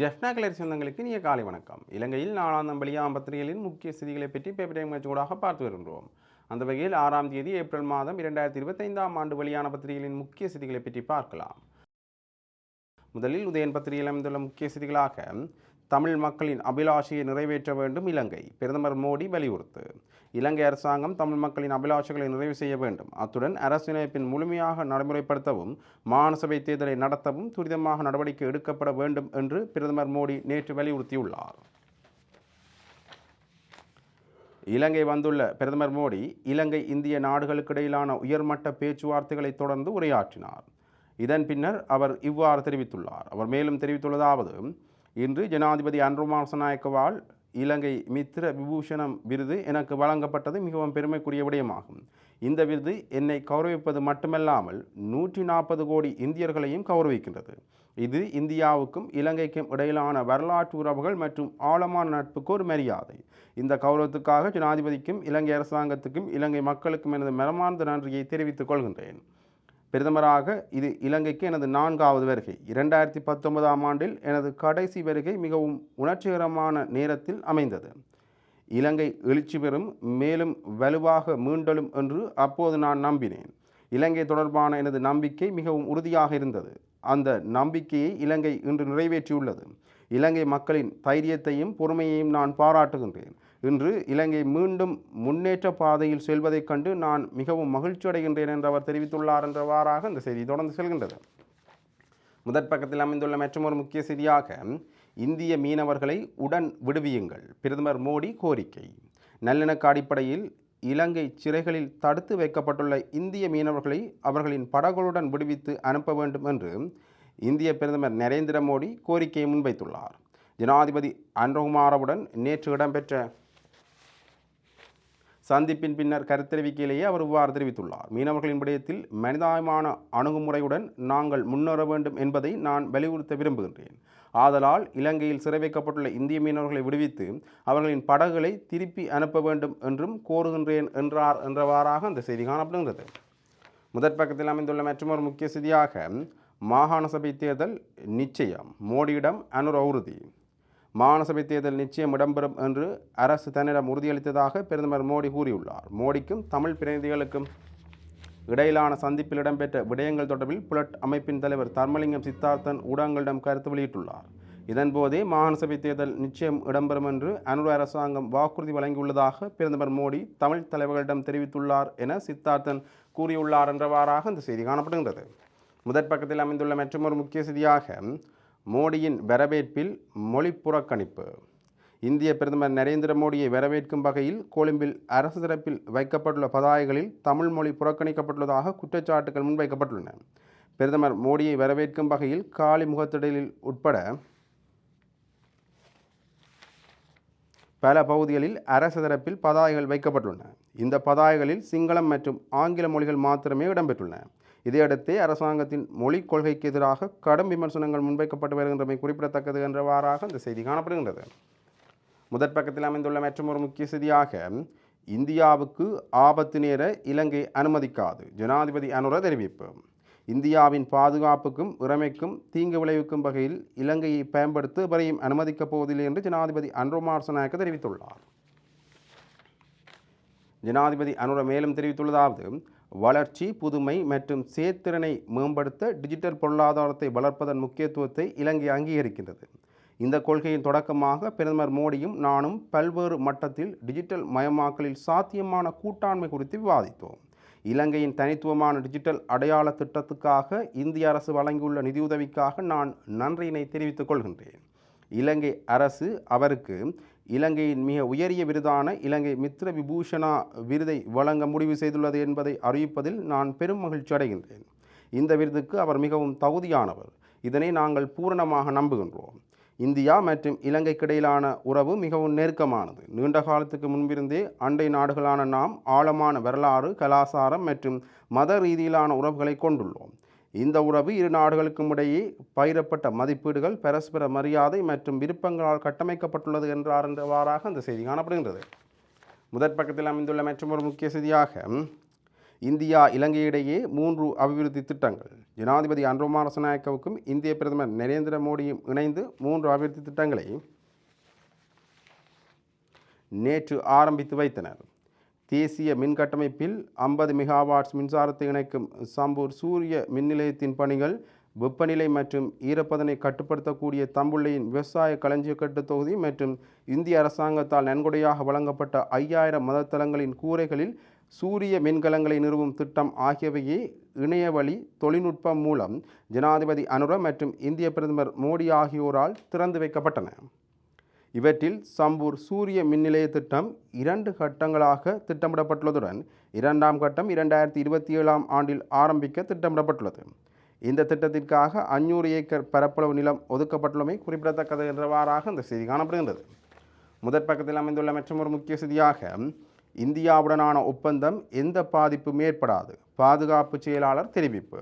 ஜெஃப்னா கிளர் சொந்தங்களுக்கு நீ காலை வணக்கம். இலங்கையில் நாலாம் நம்பளியா பத்திரிகைகளின் முக்கிய செய்திகளை பற்றி பேப்பர் டைம் கட்சியூடாக பார்த்து வருகின்றோம். அந்த வகையில் ஆறாம் தேதி ஏப்ரல் மாதம் இரண்டாயிரத்தி இருபத்தைந்தாம் ஆண்டு வெளியான பத்திரிகைகளின் முக்கிய செய்திகளை பற்றி பார்க்கலாம். முதலில் உதயன் பத்திரிகையில் அமைந்துள்ள முக்கிய செய்திகளாக தமிழ் மக்களின் அபிலாஷையை நிறைவேற்ற வேண்டும் இலங்கை. பிரதமர் மோடி வலியுறுத்து. இலங்கை அரசாங்கம் தமிழ் மக்களின் அபிலாஷைகளை நிறைவு செய்ய வேண்டும். அத்துடன் அரசினைப்பின் முழுமையாக நடைமுறைப்படுத்தவும் மாநசபை தேர்தலை நடத்தவும் துரிதமாக நடவடிக்கை எடுக்கப்பட வேண்டும் என்று பிரதமர் மோடி நேற்று வலியுறுத்தியுள்ளார். இலங்கை வந்துள்ள பிரதமர் மோடி இலங்கை இந்திய நாடுகளுக்கு இடையிலான உயர்மட்ட பேச்சுவார்த்தைகளை தொடர்ந்து உரையாற்றினார். இதன் பின்னர் அவர் இவ்வாறு தெரிவித்துள்ளார். அவர் மேலும் தெரிவித்துள்ளதாவது இன்று ஜனாதிபதி அன்ருமாசநாயக்கவால் இலங்கை மித்திர விபூஷணம் விருது எனக்கு வழங்கப்பட்டது மிகவும் பெருமைக்குரிய விடயமாகும். இந்த விருது என்னை கௌரவிப்பது மட்டுமல்லாமல் நூற்றி நாற்பது கோடி இந்தியர்களையும் கௌரவிக்கின்றது. இது இந்தியாவுக்கும் இலங்கைக்கும் இடையிலான வரலாற்று உறவுகள் மற்றும் ஆழமான நட்புக்கு ஒரு மரியாதை. இந்த கௌரவத்துக்காக ஜனாதிபதிக்கும் இலங்கை அரசாங்கத்துக்கும் இலங்கை மக்களுக்கும் எனது மனமார்ந்த நன்றியை தெரிவித்துக் கொள்கின்றேன். பிரதமராக இது இலங்கைக்கு எனது நான்காவது வருகை. இரண்டாயிரத்தி பத்தொன்பதாம் ஆண்டில் எனது கடைசி வருகை மிகவும் உணர்ச்சிகரமான நேரத்தில் அமைந்தது. இலங்கை எழுச்சி பெறும் மேலும் வலுவாக மீண்டலும் என்று அப்போது நான் நம்பினேன். இலங்கை தொடர்பான எனது நம்பிக்கை மிகவும் உறுதியாக இருந்தது. அந்த நம்பிக்கையை இலங்கை இன்று நிறைவேற்றியுள்ளது. இலங்கை மக்களின் தைரியத்தையும் பொறுமையையும் நான் பாராட்டுகின்றேன். இன்று இலங்கை மீண்டும் முன்னேற்ற பாதையில் செல்வதைக் கண்டு நான் மிகவும் மகிழ்ச்சி அடைகின்றேன் என்று அவர் தெரிவித்துள்ளார் என்றவாறாக இந்த செய்தி தொடர்ந்து செல்கின்றது. முதற் பக்கத்தில் அமைந்துள்ள மற்றொரு முக்கிய செய்தியாக இந்திய மீனவர்களை உடன் விடுவியுங்கள் பிரதமர் மோடி கோரிக்கை. நல்லிணக்க அடிப்படையில் இலங்கை சிறைகளில் தடுத்து வைக்கப்பட்டுள்ள இந்திய மீனவர்களை அவர்களின் படகுகளுடன் விடுவித்து அனுப்ப வேண்டும் என்று இந்திய பிரதமர் நரேந்திர மோடி கோரிக்கையை முன்வைத்துள்ளார். ஜனாதிபதி அன்ரகுமாரவுடன் நேற்று இடம்பெற்ற சந்திப்பின் பின்னர் கருத்தெரிவிக்கையிலேயே அவர் இவ்வாறு தெரிவித்துள்ளார். மீனவர்களின் விடயத்தில் மனிதாயமான அணுகுமுறையுடன் நாங்கள் முன்னேற வேண்டும் என்பதை நான் வலியுறுத்த விரும்புகின்றேன். ஆதலால் இலங்கையில் சிறை வைக்கப்பட்டுள்ள இந்திய மீனவர்களை விடுவித்து அவர்களின் படகுகளை திருப்பி அனுப்ப வேண்டும் என்றும் கோருகின்றேன் என்றார் என்றவாறாக அந்த செய்தி காணப்படுகின்றது. முதற் பக்கத்தில் அமைந்துள்ள மற்றொரு முக்கிய செய்தியாக மாகாண சபை தேர்தல் நிச்சயம். மோடியிடம் அனுர உறுதி மாநசபை தேர்தல் நிச்சயம் இடம்பெறும் என்று அரசு தன்னிடம் உறுதியளித்ததாக பிரதமர் மோடி கூறியுள்ளார். மோடிக்கும் தமிழ் பிரதிநிதிகளுக்கும் இடையிலான சந்திப்பில் இடம்பெற்ற விடயங்கள் தொடர்பில் புலட் அமைப்பின் தலைவர் தர்மலிங்கம் சித்தார்த்தன் ஊடகங்களிடம் கருத்து வெளியிட்டுள்ளார். இதன்போதே மாகாணசபை தேர்தல் நிச்சயம் இடம்பெறும் என்று அனுர அரசாங்கம் வாக்குறுதி வழங்கியுள்ளதாக பிரதமர் மோடி தமிழ் தலைவர்களிடம் தெரிவித்துள்ளார் என சித்தார்த்தன் கூறியுள்ளார் என்றவாறாக இந்த செய்தி காணப்படுகின்றது. முதற் பக்கத்தில் அமைந்துள்ள மற்றொரு முக்கிய செய்தியாக மோடியின் வரவேற்பில் மொழி புறக்கணிப்பு. இந்திய பிரதமர் நரேந்திர மோடியை வரவேற்கும் வகையில் கொழும்பில் அரசு தரப்பில் வைக்கப்பட்டுள்ள பதாகைகளில் தமிழ் மொழி புறக்கணிக்கப்பட்டுள்ளதாக குற்றச்சாட்டுகள் முன்வைக்கப்பட்டுள்ளன. பிரதமர் மோடியை வரவேற்கும் வகையில் காலி முகத்திடலில் உட்பட பல பகுதிகளில் அரசு தரப்பில் பதாகைகள் வைக்கப்பட்டுள்ளன. இந்த பதாகைகளில் சிங்களம் மற்றும் ஆங்கில மொழிகள் மாத்திரமே இடம்பெற்றுள்ளன. இதையடுத்தே அரசாங்கத்தின் மொழிக் கொள்கைக்கு எதிராக கடும் விமர்சனங்கள் முன்வைக்கப்பட்டு வருகின்றமை குறிப்பிடத்தக்கது என்றவாறாக இந்த செய்தி காணப்படுகின்றது. முதற் பக்கத்தில் அமைந்துள்ள மற்றொரு முக்கிய செய்தியாக இந்தியாவுக்கு ஆபத்து நேர இலங்கை அனுமதிக்காது ஜனாதிபதி அனுர தெரிவிப்பு. இந்தியாவின் பாதுகாப்புக்கும் இறமைக்கும் தீங்கு விளைவிக்கும் வகையில் இலங்கையை பயன்படுத்த வரையும் அனுமதிக்கப் போவதில்லை என்று ஜனாதிபதி அன்ரோமார்சநாயக்க தெரிவித்துள்ளார். ஜனாதிபதி அனுர மேலும் தெரிவித்துள்ளதாவது வளர்ச்சி புதுமை மற்றும் சேத்திறனை மேம்படுத்த டிஜிட்டல் பொருளாதாரத்தை வளர்ப்பதன் முக்கியத்துவத்தை இலங்கை அங்கீகரிக்கின்றது. இந்த கொள்கையின் தொடக்கமாக பிரதமர் மோடியும் நானும் பல்வேறு மட்டத்தில் டிஜிட்டல் மயமாக்கலில் சாத்தியமான கூட்டாண்மை குறித்து விவாதித்தோம். இலங்கையின் தனித்துவமான டிஜிட்டல் அடையாள திட்டத்துக்காக இந்திய அரசு வழங்கியுள்ள நிதியுதவிக்காக நான் நன்றியினை தெரிவித்துக் கொள்கின்றேன். இலங்கை அரசு அவருக்கு இலங்கையின் மிக உயரிய விருதான இலங்கை மித்ர விபூஷணா விருதை வழங்க முடிவு செய்துள்ளது என்பதை அறிவிப்பதில் நான் பெரும் மகிழ்ச்சி அடைகின்றேன். இந்த விருதுக்கு அவர் மிகவும் தகுதியானவர். இதனை நாங்கள் பூரணமாக நம்புகின்றோம். இந்தியா மற்றும் இலங்கைக்கிடையிலான உறவு மிகவும் நெருக்கமானது. நீண்ட காலத்துக்கு முன்பிருந்தே அண்டை நாடுகளான நாம் ஆழமான வரலாறு கலாசாரம் மற்றும் மத ரீதியிலான உறவுகளை கொண்டுள்ளோம். இந்த உறவு இரு நாடுகளுக்கும் இடையே பயிரப்பட்ட மதிப்பீடுகள் பரஸ்பர மரியாதை மற்றும் விருப்பங்களால் கட்டமைக்கப்பட்டுள்ளது என்றார் என்றவாறாக அந்த செய்தி காணப்படுகின்றது. முதற் பக்கத்தில் அமைந்துள்ள மற்றொரு முக்கிய செய்தியாக இந்தியா இலங்கையிடையே மூன்று அபிவிருத்தி திட்டங்கள். ஜனாதிபதி அன்ரோமாரசநாயக்கவுக்கும் இந்திய பிரதமர் நரேந்திர மோடியும் இணைந்து மூன்று அபிவிருத்தி திட்டங்களை நேற்று ஆரம்பித்து வைத்தனர். தேசிய மின் கட்டமைப்பில் ஐம்பது மெகாவாட்ஸ் மின்சாரத்தை இணைக்கும் சம்பூர் சூரிய மின் நிலையத்தின் பணிகள் வெப்பநிலை மற்றும் ஈரப்பதனை கட்டுப்படுத்தக்கூடிய தம்புள்ளையின் விவசாய களஞ்சியக்கட்டு தொகுதி மற்றும் இந்திய அரசாங்கத்தால் நன்கொடையாக வழங்கப்பட்ட ஐயாயிரம் மதத்தலங்களின் கூரைகளில் சூரிய மின்கலங்களை நிறுவும் திட்டம் ஆகியவையே இணையவழி தொழில்நுட்பம் மூலம் ஜனாதிபதி அனுர மற்றும் இந்திய பிரதமர் மோடி ஆகியோரால் திறந்து வைக்கப்பட்டன. இவற்றில் சம்பூர் சூரிய மின்நிலைய திட்டம் இரண்டு கட்டங்களாக திட்டமிடப்பட்டுள்ளதுடன் இரண்டாம் கட்டம் இரண்டாயிரத்தி இருபத்தி ஏழாம் ஆண்டில் ஆரம்பிக்க திட்டமிடப்பட்டுள்ளது. இந்த திட்டத்திற்காக அஞ்சூறு ஏக்கர் பரப்பளவு நிலம் ஒதுக்கப்பட்டுள்ளமை குறிப்பிடத்தக்கது என்றவாறாக இந்த செய்தி காணப்படுகின்றது. முதற் பக்கத்தில் அமைந்துள்ள மற்றொரு முக்கிய செய்தியாக இந்தியாவுடனான ஒப்பந்தம் எந்த பாதிப்பும் ஏற்படாது பாதுகாப்பு செயலாளர் தெரிவிப்பு.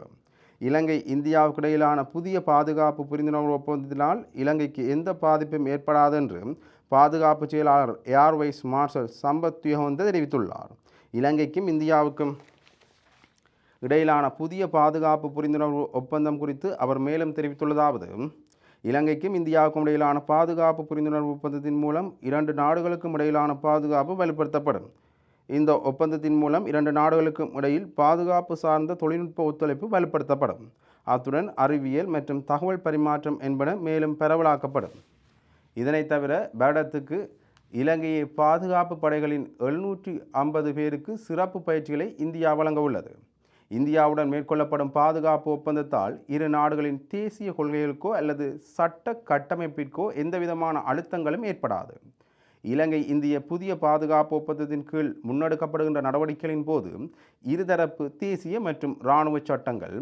இலங்கை இந்தியாவுக்கு இடையிலான புதிய பாதுகாப்பு புரிந்துணர்வு ஒப்பந்தத்தினால் இலங்கைக்கு எந்த பாதிப்பும் ஏற்படாது என்று பாதுகாப்பு செயலாளர் ஏர்வைஸ் மார்ஷல் சம்பத் துயகவந்த தெரிவித்துள்ளார். இலங்கைக்கும் இந்தியாவுக்கும் இடையிலான புதிய பாதுகாப்பு புரிந்துணர்வு ஒப்பந்தம் குறித்து அவர் மேலும் தெரிவித்துள்ளதாவது இலங்கைக்கும் இந்தியாவுக்கும் இடையிலான பாதுகாப்பு புரிந்துணர்வு ஒப்பந்தத்தின் மூலம் இரண்டு நாடுகளுக்கும் இடையிலான பாதுகாப்பு வலுப்படுத்தப்படும். இந்த ஒப்பந்தத்தின் மூலம் இரண்டு நாடுகளுக்கும் இடையில் பாதுகாப்பு சார்ந்த தொழில்நுட்ப ஒத்துழைப்பு வலுப்படுத்தப்படும். அத்துடன் அறிவியல் மற்றும் தகவல் பரிமாற்றம் என்பன மேலும் பரவலாக்கப்படும். இதனைத் தவிர பேடத்துக்கு இலங்கையை பாதுகாப்பு படைகளின் எழுநூற்றி ஐம்பது பேருக்கு சிறப்பு பயிற்சிகளை இந்தியா வழங்க உள்ளது. இந்தியாவுடன் மேற்கொள்ளப்படும் பாதுகாப்பு ஒப்பந்தத்தால் இரு நாடுகளின் தேசிய கொள்கைகளுக்கோ அல்லது சட்ட கட்டமைப்பிற்கோ எந்தவிதமான அழுத்தங்களும் ஏற்படாது. இலங்கை இந்திய புதிய பாதுகாப்பு ஒப்பந்தத்தின் கீழ் முன்னெடுக்கப்படுகின்ற நடவடிக்கைகளின் போது இருதரப்பு தேசிய மற்றும் இராணுவ சட்டங்கள்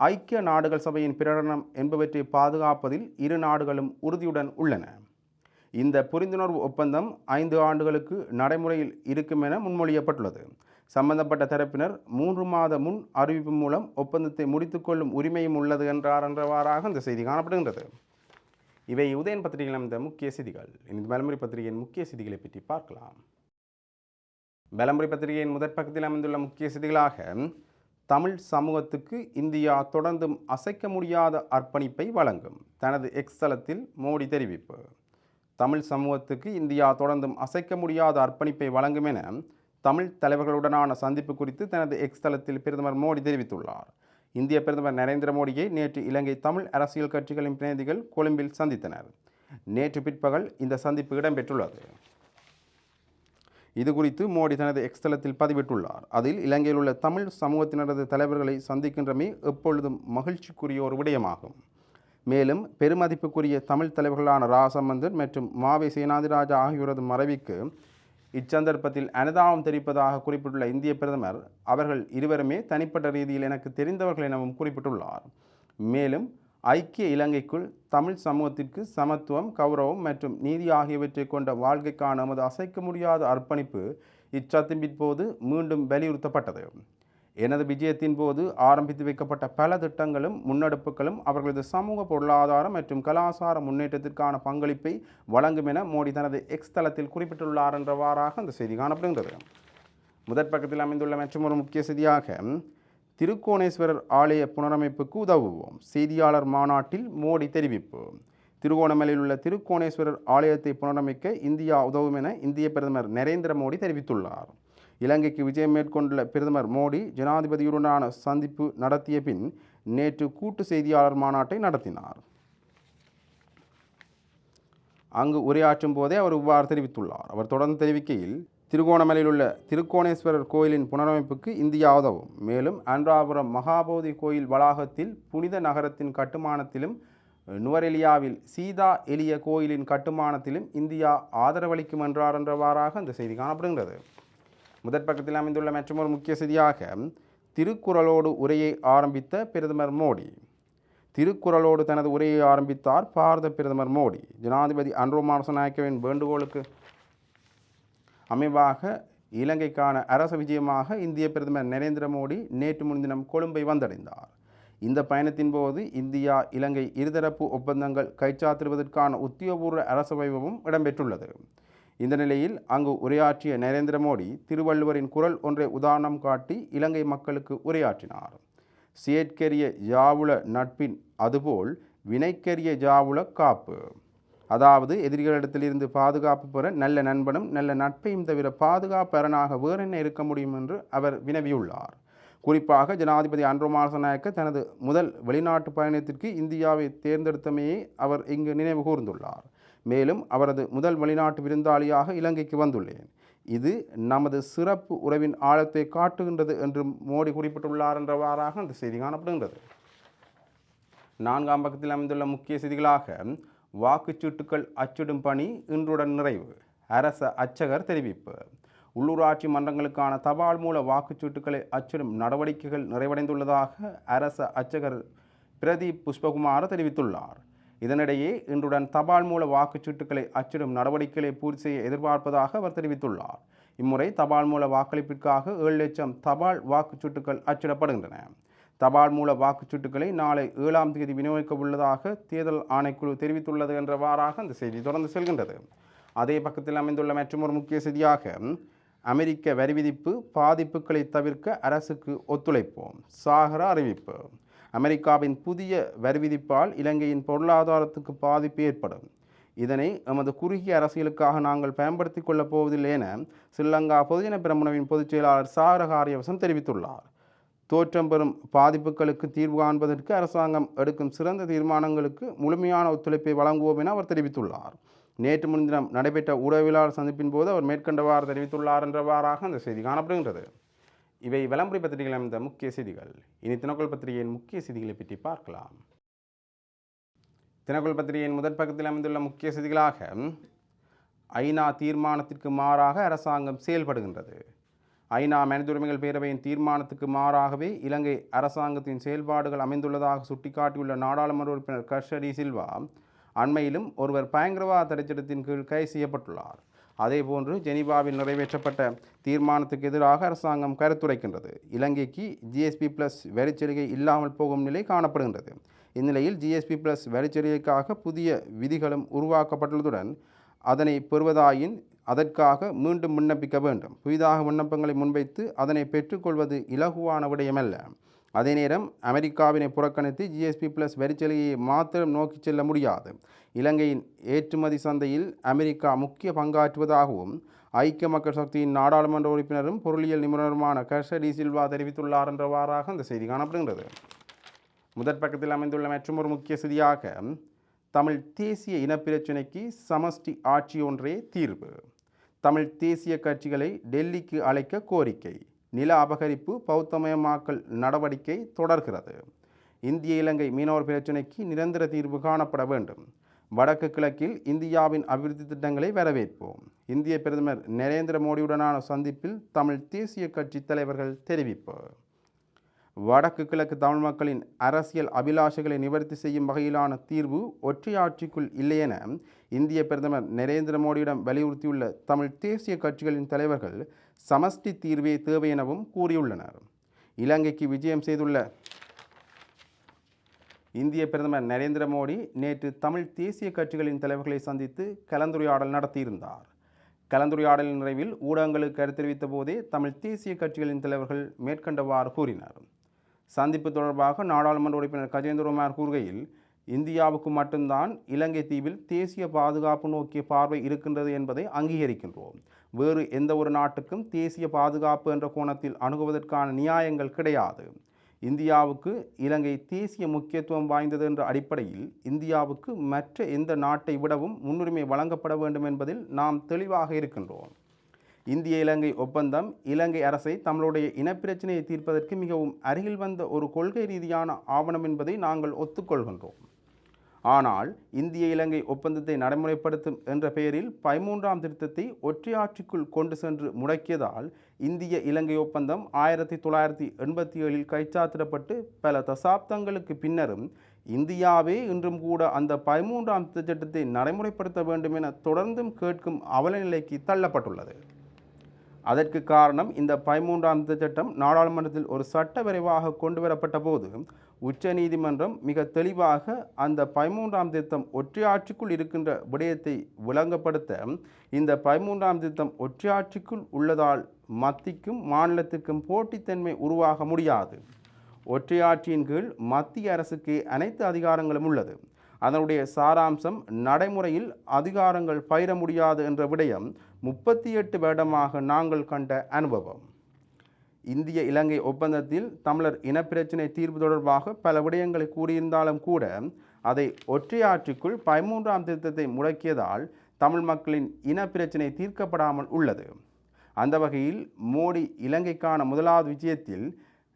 ஐக்கிய நாடுகள் சபையின் பிரகடனம் என்பவற்றை பாதுகாப்பதில் இரு நாடுகளும் உறுதியுடன் உள்ளன. இந்த புரிந்துணர்வு ஒப்பந்தம் ஐந்து ஆண்டுகளுக்கு நடைமுறையில் இருக்கும் என முன்மொழியப்பட்டுள்ளது. சம்பந்தப்பட்ட தரப்பினர் மூன்று மாத முன் அறிவிப்பு மூலம் ஒப்பந்தத்தை முடித்துக்கொள்ளும் உரிமையும் உள்ளது என்றார் என்றவாறாக இந்த செய்தி காணப்படுகின்றது. இவை உதயன் பத்திரிகையில் அமைந்த முக்கிய செய்திகள். இந்த பலமுறை பத்திரிகையின் முக்கிய செய்திகளை பற்றி பார்க்கலாம். பலமுறை பத்திரிகையின் முதற் பக்கத்தில் அமைந்துள்ள முக்கிய செய்திகளாக தமிழ் சமூகத்துக்கு இந்தியா தொடர்ந்தும் அசைக்க முடியாத அர்ப்பணிப்பை வழங்கும். தனது எக்ஸ் தளத்தில் மோடி தெரிவிப்பு. தமிழ் சமூகத்துக்கு இந்தியா தொடர்ந்தும் அசைக்க முடியாத அர்ப்பணிப்பை வழங்கும் என தமிழ் தலைவர்களுடனான சந்திப்பு குறித்து தனது எக்ஸ் தளத்தில் பிரதமர் மோடி தெரிவித்துள்ளார். இந்திய பிரதமர் நரேந்திர மோடியை நேற்று இலங்கை தமிழ் அரசியல் கட்சிகளின் பிரதிநிதிகள் கொழும்பில் சந்தித்தனர். நேற்று பிற்பகல் இந்த சந்திப்பு இடம்பெற்றுள்ளது. இது குறித்து மோடி தனது எக்ஸ்தலத்தில் பதிவிட்டுள்ளார். அதில் இலங்கையில் உள்ள தமிழ் சமூகத்தினரது தலைவர்களை சந்திக்கின்றமை எப்பொழுதும் மகிழ்ச்சிக்குரிய ஒரு விடயமாகும். மேலும் பெருமதிப்புக்குரிய தமிழ் தலைவர்களான ராசம்பந்தன் மற்றும் மாவை சேனாதிராஜா ஆகியோரது மறைவிக்கு இச்சந்தர்ப்பத்தில் அனுதாபம் தெரிவிப்பதாக குறிப்பிட்டுள்ள இந்திய பிரதமர் அவர்கள் இருவருமே தனிப்பட்ட ரீதியில் எனக்கு தெரிந்தவர்கள் எனவும் குறிப்பிட்டுள்ளார். மேலும் ஐக்கிய இலங்கைக்குள் தமிழ் சமூகத்திற்கு சமத்துவம் கௌரவம் மற்றும் நீதி ஆகியவற்றை கொண்ட வாழ்க்கைக்கான நமது அசைக்க முடியாத அர்ப்பணிப்பு இச்சத்திம்பின் போது மீண்டும் வலியுறுத்தப்பட்டது. எனது விஜயத்தின் போது ஆரம்பித்து வைக்கப்பட்ட பல திட்டங்களும் முன்னெடுப்புகளும் அவர்களது சமூக பொருளாதார மற்றும் கலாசார முன்னேற்றத்திற்கான பங்களிப்பை வழங்கும் என மோடி தனது எக்ஸ் தளத்தில் குறிப்பிட்டுள்ளார் என்றவாறாக அந்த செய்தி காணப்படுகின்றது. முதற் பக்கத்தில் அமைந்துள்ள மற்றொரு முக்கிய செய்தியாக திருக்கோணேஸ்வரர் ஆலய புனரமைப்புக்கு உதவுவோம். செய்தியாளர் மாநாட்டில் மோடி தெரிவிப்பு. திருகோணமலையில் உள்ள திருக்கோணேஸ்வரர் ஆலயத்தை புனரமைக்க இந்தியா உதவும் என இந்திய பிரதமர் நரேந்திர மோடி தெரிவித்துள்ளார். இலங்கைக்கு விஜயம் மேற்கொண்டுள்ள பிரதமர் மோடி ஜனாதிபதியுடனான சந்திப்பு நடத்திய பின் நேற்று கூட்டு செய்தியாளர் மாநாட்டை நடத்தினார். அங்கு உரையாற்றும் போதே அவர் இவ்வாறு தெரிவித்துள்ளார். அவர் தொடர்ந்து தெரிவிக்கையில் திருகோணமலையில் உள்ள திருக்கோணேஸ்வரர் கோயிலின் புனரமைப்புக்கு இந்தியா உதவும் மேலும் அன்றாபுரம் மகாபோதி கோயில் வளாகத்தில் புனித நகரத்தின் கட்டுமானத்திலும் நுவரெலியாவில் சீதா எளிய கோயிலின் கட்டுமானத்திலும் இந்தியா ஆதரவளிக்கும் என்றார் என்றவாறாக இந்த செய்தி காணப்படுகிறது முதற் பக்கத்தில் அமைந்துள்ள மற்றொரு முக்கிய செய்தியாக திருக்குறளோடு உரையை ஆரம்பித்த பிரதமர் மோடி. திருக்குறளோடு தனது உரையை ஆரம்பித்தார் பாரத பிரதமர் மோடி. ஜனாதிபதி அன்ரோ மாரசநாயக்கவின் வேண்டுகோளுக்கு அமைவாக இலங்கைக்கான அரச விஜயமாக இந்திய பிரதமர் நரேந்திர மோடி நேற்று முன்தினம் கொழும்பை வந்தடைந்தார். இந்த பயணத்தின் போது இந்தியா இலங்கை இருதரப்பு ஒப்பந்தங்கள் கைச்சாத்திடுவதற்கான உத்தியோகபூர்வ அரச வைபவம் இடம்பெற்றுள்ளது. இந்த நிலையில் அங்கு உரையாற்றிய நரேந்திர மோடி திருவள்ளுவரின் குரல் ஒன்றை உதாரணம் காட்டி இலங்கை மக்களுக்கு உரையாற்றினார். சேட்கரிய ஜாவுல நட்பின் அதுபோல் வினைக்கரிய ஜாவுல காப்பு. அதாவது எதிரிகளிடத்திலிருந்து பாதுகாப்பு பெற நல்ல நண்பனும் நல்ல நட்பையும் தவிர பாதுகாப்பரனாக வேறென்ன இருக்க முடியும்? என்று அவர் வினவியுள்ளார். குறிப்பாக ஜனாதிபதி அன்ரோமாசநாயக்க தனது முதல் வெளிநாட்டு பயணத்திற்கு இந்தியாவை தேர்ந்தெடுத்தமையை அவர் இங்கு நினைவு கூர்ந்துள்ளார். மேலும் அவரது முதல் வெளிநாட்டு விருந்தாளியாக இலங்கைக்கு வந்துள்ளேன். இது நமது சிறப்பு உறவின் ஆழத்தை காட்டுகின்றது என்று மோடி குறிப்பிட்டுள்ளார் என்றவாறாக அந்த செய்தி காணப்படுகின்றது. நான்காம் பக்கத்தில் அமைந்துள்ள முக்கிய செய்திகளாக வாக்குச்சீட்டுகள் அச்சிடும் பணி இன்றுடன் நிறைவு அரச அச்சகர் தெரிவிப்பு. உள்ளூராட்சி மன்றங்களுக்கான தபால் மூல வாக்குச்சீட்டுகளை அச்சிடும் நடவடிக்கைகள் நிறைவடைந்துள்ளதாக அரச அச்சகர் பிரதீப் புஷ்பகுமார் தெரிவித்துள்ளார். இதனிடையே இன்றுடன் தபால் மூல வாக்குச்சீட்டுகளை அச்சிடும் நடவடிக்கைகளை பூர்த்தி செய்ய எதிர்பார்ப்பதாக அவர் தெரிவித்துள்ளார். இம்முறை தபால் மூல வாக்களிப்பிற்காக ஏழு லட்சம் தபால் வாக்குச்சீட்டுகள் அச்சிடப்படுகின்றன. தபால் மூல வாக்குச்சீட்டுகளை நாளை ஏழாம் தேதி விநியோகிக்க உள்ளதாக தேர்தல் ஆணைக்குழு தெரிவித்துள்ளது என்றவாறாக அந்த செய்தி தொடர்ந்து செல்கின்றது. அதே பக்கத்தில் அமைந்துள்ள மற்றொரு முக்கிய செய்தியாக அமெரிக்க வரி விதிப்பு பாதிப்புகளை தவிர்க்க அரசுக்கு ஒத்துழைப்போம். சாகர அறிவிப்பு. அமெரிக்காவின் புதிய வரிவிதிப்பால் இலங்கையின் பொருளாதாரத்துக்கு பாதிப்பு ஏற்படும். இதனை எமது குறுகிய அரசியலுக்காக நாங்கள் பயன்படுத்திக் கொள்ளப் போவதில்லை என ஸ்ரீலங்கா பொதுஜன பிரமுனவின் பொதுச் செயலாளர் சாரகாரியவசம் தெரிவித்துள்ளார். தோற்றம் பெறும் பாதிப்புகளுக்கு தீர்வு காண்பதற்கு அரசாங்கம் எடுக்கும் சிறந்த தீர்மானங்களுக்கு முழுமையான ஒத்துழைப்பை வழங்குவோம் என அவர் தெரிவித்துள்ளார். நேற்று முன்தினம் நடைபெற்ற உறவிலாளர் சந்திப்பின் போது அவர் மேற்கண்டவாறு தெரிவித்துள்ளார் என்றவாறாக அந்த செய்தி காணப்படுகின்றது. இவை விளம்பரி பத்திரிகைகள் அமைந்த முக்கிய செய்திகள். இனி தினக்குள் பத்திரிகையின் முக்கிய செய்திகளை பற்றி பார்க்கலாம். தினக்குள் பத்திரிகையின் முதற் பக்கத்தில் அமைந்துள்ள முக்கிய செய்திகளாக ஐநா தீர்மானத்திற்கு மாறாக அரசாங்கம் செயல்படுகின்றது. ஐநா மனித உரிமைகள் பேரவையின் தீர்மானத்துக்கு மாறாகவே இலங்கை அரசாங்கத்தின் செயல்பாடுகள் அமைந்துள்ளதாக சுட்டிக்காட்டியுள்ள நாடாளுமன்ற உறுப்பினர் கர்ஷடி சில்வா அண்மையிலும் ஒருவர் பயங்கரவாத தடைச்சட்டத்தின் கீழ் கைது செய்யப்பட்டுள்ளார். அதேபோன்று ஜெனீவாவில் நிறைவேற்றப்பட்ட தீர்மானத்துக்கு எதிராக அரசாங்கம் கருத்துரைக்கின்றது. இலங்கைக்கு ஜிஎஸ்பி பிளஸ் வரிச்சலுகை இல்லாமல் போகும் நிலை காணப்படுகின்றது. இந்நிலையில் ஜிஎஸ்பி பிளஸ் வரிச்சலுகைக்காக புதிய விதிகளும் உருவாக்கப்பட்டுள்ளதுடன் அதனை பெறுவதாயின் அதற்காக மீண்டும் விண்ணப்பிக்க வேண்டும். புதிதாக விண்ணப்பங்களை முன்வைத்து அதனை பெற்றுக்கொள்வது இலகுவான விடயமல்ல. அதே நேரம் அமெரிக்காவினை புறக்கணித்து ஜிஎஸ்பி பிளஸ் வரிச்சலுகையை மாத்திரம் நோக்கி செல்ல முடியாது. இலங்கையின் ஏற்றுமதி சந்தையில் அமெரிக்கா முக்கிய பங்காற்றுவதாகவும் ஐக்கிய மக்கள் சக்தியின் நாடாளுமன்ற உறுப்பினரும் பொருளியல் நிபுணருமான கர்ஷ டி சில்வா தெரிவித்துள்ளார் என்றவாறாக அந்த செய்தி காணப்படுகின்றது. முதற் பக்கத்தில் அமைந்துள்ள மற்றொரு முக்கிய செய்தியாக தமிழ் தேசிய இனப்பிரச்சினைக்கு சமஷ்டி ஆட்சி ஒன்றே தீர்வு. தமிழ் தேசிய கட்சிகளை டெல்லிக்கு அழைக்க கோரிக்கை. நில அபகரிப்பு பௌத்தமயமாக்கல் நடவடிக்கை தொடர்கிறது. இந்திய இலங்கை மீனவர் பிரச்சினைக்கு நிரந்தர தீர்வு காணப்பட வேண்டும். வடக்கு கிழக்கில் இந்தியாவின் அபிவிருத்தி திட்டங்களை வரவேற்போம். இந்திய பிரதமர் நரேந்திர மோடியுடனான சந்திப்பில் தமிழ் தேசிய கட்சி தலைவர்கள் தெரிவிப்பு. வடக்கு கிழக்கு தமிழ் மக்களின் அரசியல் அபிலாஷைகளை நிவர்த்தி செய்யும் வகையிலான தீர்வு ஒற்றையாட்சிக்குள் இல்லையென இந்திய பிரதமர் நரேந்திர மோடியிடம் வலியுறுத்தியுள்ள தமிழ் தேசிய கட்சிகளின் தலைவர்கள் சமஷ்டி தீர்வே தேவை எனவும் கூறியுள்ளனர். இலங்கைக்கு விஜயம் செய்துள்ள இந்திய பிரதமர் நரேந்திர மோடி நேற்று தமிழ் தேசிய கட்சிகளின் தலைவர்களை சந்தித்து கலந்துரையாடல் நடத்தியிருந்தார். கலந்துரையாடலின் நிறைவில் ஊடகங்களுக்கு கருத்து தெரிவித்த போதே தமிழ் தேசிய கட்சிகளின் தலைவர்கள் மேற்கண்டவாறு கூறினார். சந்திப்பு தொடர்பாக நாடாளுமன்ற உறுப்பினர் கஜேந்திரகுமார் கூறுகையில் இந்தியாவுக்கு மட்டும்தான் இலங்கை தீவில் தேசிய பாதுகாப்பு நோக்கிய பார்வை இருக்கின்றது என்பதை அங்கீகரிக்கின்றோம். வேறு எந்த ஒரு நாட்டுக்கும் தேசிய பாதுகாப்பு என்ற கோணத்தில் அணுகுவதற்கான நியாயங்கள் கிடையாது. இந்தியாவுக்கு இலங்கை தேசிய முக்கியத்துவம் வாய்ந்தது என்ற அடிப்படையில் இந்தியாவுக்கு மற்ற எந்த நாட்டை விடவும் முன்னுரிமை வழங்கப்பட வேண்டும் என்பதில் நாம் தெளிவாக இருக்கின்றோம். இந்திய இலங்கை ஒப்பந்தம் இலங்கை அரசை தங்களுடைய இனப்பிரச்சனையை தீர்ப்பதற்கு மிகவும் அருகில் வந்த ஒரு கொள்கை ரீதியான ஆவணம் என்பதை நாங்கள் ஒத்துக்கொள்கின்றோம். ஆனால் இந்திய இலங்கை ஒப்பந்தத்தை நடைமுறைப்படுத்தும் என்ற பெயரில் பதிமூன்றாம் திருத்தத்தை ஒற்றையாட்சிக்குள் கொண்டு சென்று முடக்கியதால் இந்திய இலங்கை ஒப்பந்தம் ஆயிரத்தி தொள்ளாயிரத்தி எண்பத்தி ஏழில் கைச்சாத்திடப்பட்டு பல தசாப்தங்களுக்கு பின்னரும் இந்தியாவே இன்றும் கூட அந்த பதிமூன்றாம் திருத்த சட்டத்தை நடைமுறைப்படுத்த வேண்டும் என தொடர்ந்தும் கேட்கும் அவலநிலைக்கு தள்ளப்பட்டுள்ளது. அதற்கு காரணம் இந்த பதிமூன்றாம் சட்டம் நாடாளுமன்றத்தில் ஒரு சட்ட விரைவாக கொண்டு வரப்பட்ட போது உச்சநீதிமன்றம் மிக தெளிவாக அந்த பதிமூன்றாம் திருத்தம் ஒற்றையாட்சிக்குள் இருக்கின்ற விடயத்தை விளங்கப்படுத்த இந்த பதிமூன்றாம் திருத்தம் ஒற்றையாட்சிக்குள் உள்ளதால் மத்திக்கும் மாநிலத்திற்கும் போட்டித்தன்மை உருவாக முடியாது. ஒற்றையாட்சியின் கீழ் மத்திய அரசுக்கு அனைத்து அதிகாரங்களும் உள்ளது. அதனுடைய சாராம்சம் நடைமுறையில் அதிகாரங்கள் பயிர முடியாது என்ற விடயம் முப்பத்தி எட்டு வருடமாக நாங்கள் கண்ட அனுபவம். இந்திய இலங்கை ஒப்பந்தத்தில் தமிழர் இனப்பிரச்சினை தீர்வு தொடர்பாக பல விடயங்களை கூறியிருந்தாலும் கூட அதை ஒற்றையாற்றுக்குள் பதிமூன்றாம் திருத்தத்தை முடக்கியதால் தமிழ் மக்களின் இனப்பிரச்சினை தீர்க்கப்படாமல் உள்ளது. அந்த வகையில் மோடி இலங்கைக்கான முதலாவது விஜயத்தில்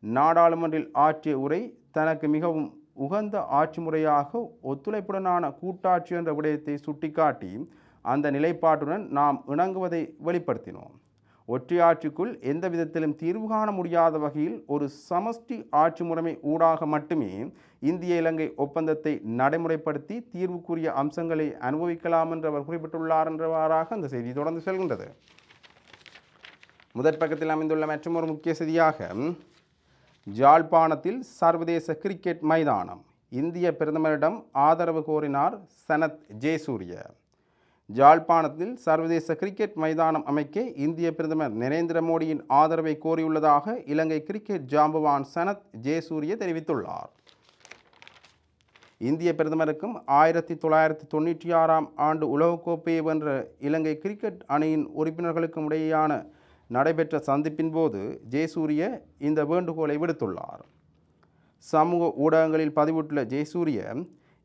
நாடாளுமன்றில் ஆற்றிய உரை தனக்கு மிகவும் உகந்த ஆட்சி முறையாக ஒத்துழைப்புடனான கூட்டாட்சி என்ற விடயத்தை சுட்டிக்காட்டி அந்த நிலைப்பாட்டுடன் நாம் இணங்குவதை வெளிப்படுத்தினோம். ஒற்றையாட்சிக்குள் எந்த விதத்திலும் தீர்வு காண முடியாத வகையில் ஒரு சமஷ்டி ஆட்சி முறைமை ஊடாக மட்டுமே இந்திய இலங்கை ஒப்பந்தத்தை நடைமுறைப்படுத்தி தீர்வுக்குரிய அம்சங்களை அனுபவிக்கலாம் என்று அவர் குறிப்பிட்டுள்ளார் என்றவாறாக அந்த செய்தி தொடர்ந்து செல்கின்றது. முதற் பக்கத்தில் அமைந்துள்ள மற்றொரு முக்கிய செய்தியாக ஜாழ்ப்பாணத்தில் சர்வதேச கிரிக்கெட் மைதானம். இந்திய பிரதமரிடம் ஆதரவு கோரினார் சனத் ஜெயசூரிய. ஜாழ்ப்பாணத்தில் சர்வதேச கிரிக்கெட் மைதானம் அமைக்க இந்திய பிரதமர் நரேந்திர மோடியின் ஆதரவை கோரியுள்ளதாக இலங்கை கிரிக்கெட் ஜாம்பவான் சனத் ஜெயசூரிய தெரிவித்துள்ளார். இந்திய பிரதமருக்கும் ஆயிரத்தி தொள்ளாயிரத்தி தொண்ணூற்றி ஆறாம் ஆண்டு உலகக்கோப்பையை வென்ற இலங்கை கிரிக்கெட் அணியின் உறுப்பினர்களுக்கும் இடையேயான நடைபெற்ற சந்திப்பின் போது ஜெயசூரிய இந்த வேண்டுகோளை விடுத்துள்ளார். சமூக ஊடகங்களில் பதிவிட்டுள்ள ஜெயசூரிய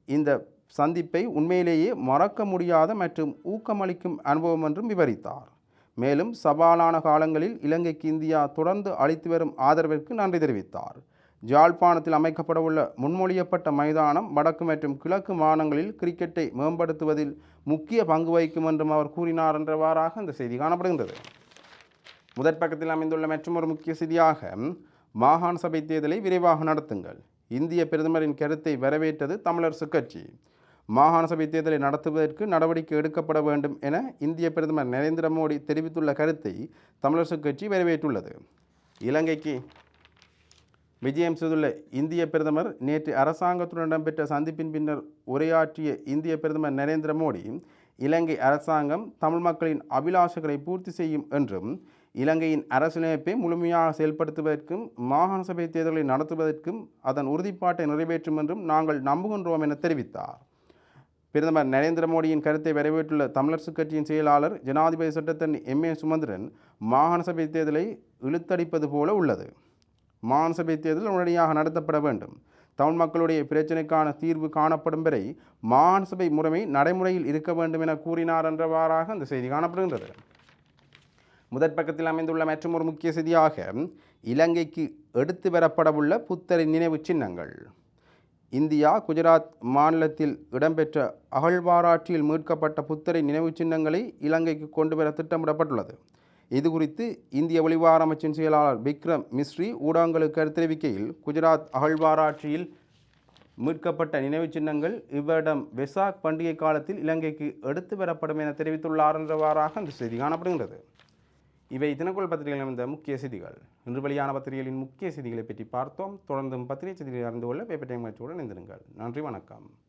இந்த சந்திப்பை உண்மையிலேயே மறக்க முடியாத மற்றும் ஊக்கமளிக்கும் அனுபவம் என்றும் விவரித்தார். மேலும் சவாலான காலங்களில் இலங்கைக்கு இந்தியா தொடர்ந்து அளித்து வரும் ஆதரவிற்கு நன்றி தெரிவித்தார். ஜாழ்ப்பாணத்தில் அமைக்கப்படவுள்ள முன்மொழியப்பட்ட மைதானம் வடக்கு மற்றும் கிழக்கு மாநிலங்களில் கிரிக்கெட்டை மேம்படுத்துவதில் முக்கிய பங்கு வகிக்கும் என்றும் அவர் கூறினார் என்றவாறாக இந்த செய்தி காணப்படுகின்றது. முதற் பக்கத்தில் அமைந்துள்ள மற்றொரு முக்கிய செய்தியாக மாகாண சபை தேர்தலை விரைவாக நடத்துங்கள். இந்திய பிரதமரின் கருத்தை வரவேற்றது தமிழரசு கட்சி. மாகாண சபை தேர்தலை நடத்துவதற்கு நடவடிக்கை எடுக்கப்பட வேண்டும் என இந்திய பிரதமர் நரேந்திர மோடி தெரிவித்துள்ள கருத்தை தமிழரசு கட்சி வரவேற்றுள்ளது. இலங்கைக்கு விஜயம் செய்துள்ள இந்திய பிரதமர் நேற்று அரசாங்கத்துடன் இடம்பெற்ற சந்திப்பின் பின்னர் உரையாற்றிய இந்திய பிரதமர் நரேந்திர மோடி இலங்கை அரசாங்கம் தமிழ் மக்களின் அபிலாஷைகளை பூர்த்தி செய்யும் என்றும் இலங்கையின் அரசியலமைப்பை முழுமையாக செயல்படுத்துவதற்கும் மாகாண சபை தேர்தலை நடத்துவதற்கும் அதன் உறுதிப்பாட்டை நிறைவேற்றும் என்றும் நாங்கள் நம்புகின்றோம் என தெரிவித்தார். பிரதமர் நரேந்திர மோடியின் கருத்தை வரவேற்றுள்ள தமிழரசு கட்சியின் செயலாளர் ஜனாதிபதி சட்டத்தன் எம். ஏ. சுமந்திரன் மாகாண சபை தேர்தலை இழுத்தடிப்பது போல உள்ளது. மாகாண சபை தேர்தல் உடனடியாக நடத்தப்பட வேண்டும். தமிழ் மக்களுடைய பிரச்சினைக்கான தீர்வு காணப்படும் வரை மாகாண சபை முறைமை நடைமுறையில் இருக்க வேண்டும் என கூறினார் என்றவாறாக அந்த செய்தி காணப்படுகின்றது. முதற் பக்கத்தில் அமைந்துள்ள மற்றொரு முக்கிய செய்தியாக இலங்கைக்கு எடுத்து வரப்படவுள்ள புத்தரின் நினைவு சின்னங்கள். இந்தியா குஜராத் மாநிலத்தில் இடம்பெற்ற அகழ்வாராய்ச்சியில் மீட்கப்பட்ட புத்தரின் நினைவு சின்னங்களை இலங்கைக்கு கொண்டு வர திட்டமிடப்பட்டுள்ளது. இது குறித்து இந்திய வெளிவார அமைச்சின் செயலாளர் விக்ரம் மிஸ்ரி ஊடகங்களுக்கு கருத்து தெரிவிக்கையில் குஜராத் அகழ்வாராய்ச்சியில் மீட்கப்பட்ட நினைவுச் சின்னங்கள் இவ்விடம் வெசாக் பண்டிகை காலத்தில் இலங்கைக்கு எடுத்து வரப்படும் என தெரிவித்துள்ளார் என்றவாறாக அந்த செய்தி காணப்படுகின்றது. இவை தினக்குள் பத்திரிகையில் அமைந்த முக்கிய செய்திகள். இன்று வெளியான பத்திரிகைகளின் முக்கிய செய்திகளை பற்றி பார்த்தோம். தொடர்ந்தும் பத்திரிகை செய்திகளை அறிந்து கொள்ள பேப்பர் டைம் இணைந்திருங்கள். நன்றி வணக்கம்.